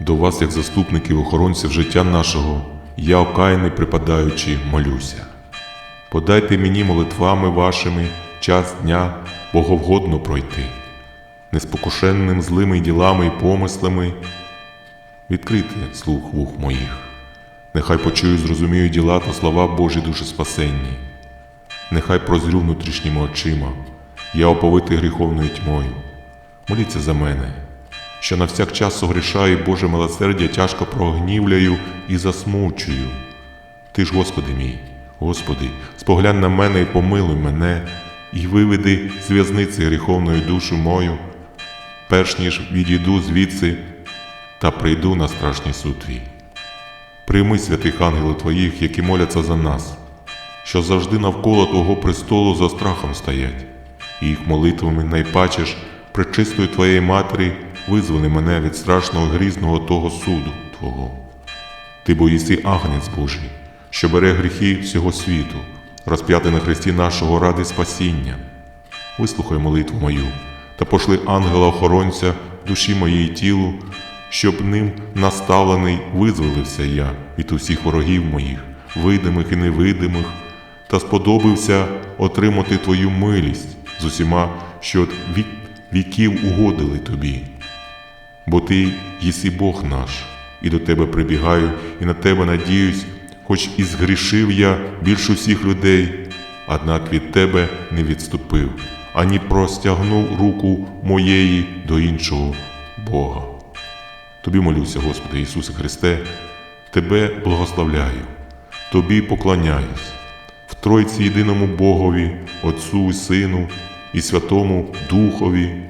До вас, як заступників охоронців життя нашого, я окаяний припадаючи, молюся. Подайте мені молитвами вашими час дня боговгодно пройти, неспокушенним злими ділами і помислами відкрити слух вух моїх. Нехай почую, зрозумію діла та слова Божі душі спасенні. Нехай прозрю внутрішніми очима, я оповитий гріховною тьмою. Моліться за мене, що на всяк час согрішаю Боже милосердя тяжко прогнівляю і засмучую. Ти ж, Господи мій, Господи, споглянь на мене і помилуй мене, і виведи з в'язниці гріховною душу мою, перш ніж відійду звідси та прийду на страшний суд. Прийми святих ангелів Твоїх, які моляться за нас, що завжди навколо Твого престолу за страхом стоять, і їх молитвами найпачеш пречистою Твоєї Матері визволи мене від страшного грізного того суду Твого. Ти бо агнець Божий, що бере гріхи всього світу, розп'ятий на хресті нашого ради спасіння. Вислухай молитву мою та пошли ангела-охоронця душі моєї тілу, щоб ним наставлений визволився я від усіх ворогів моїх, видимих і невидимих, та сподобався отримати Твою милість з усіма, що від віків угодили тобі. Бо ти єси Бог наш, і до тебе прибігаю, і на тебе надіюсь, хоч і згрішив я більше всіх людей, однак від тебе не відступив, ані простягнув руку моєї до іншого Бога. Тобі молюся, Господи Ісусе Христе, Тебе благословляю, Тобі поклоняюсь, в Тройці єдиному Богові, Отцу і Сину і Святому Духові,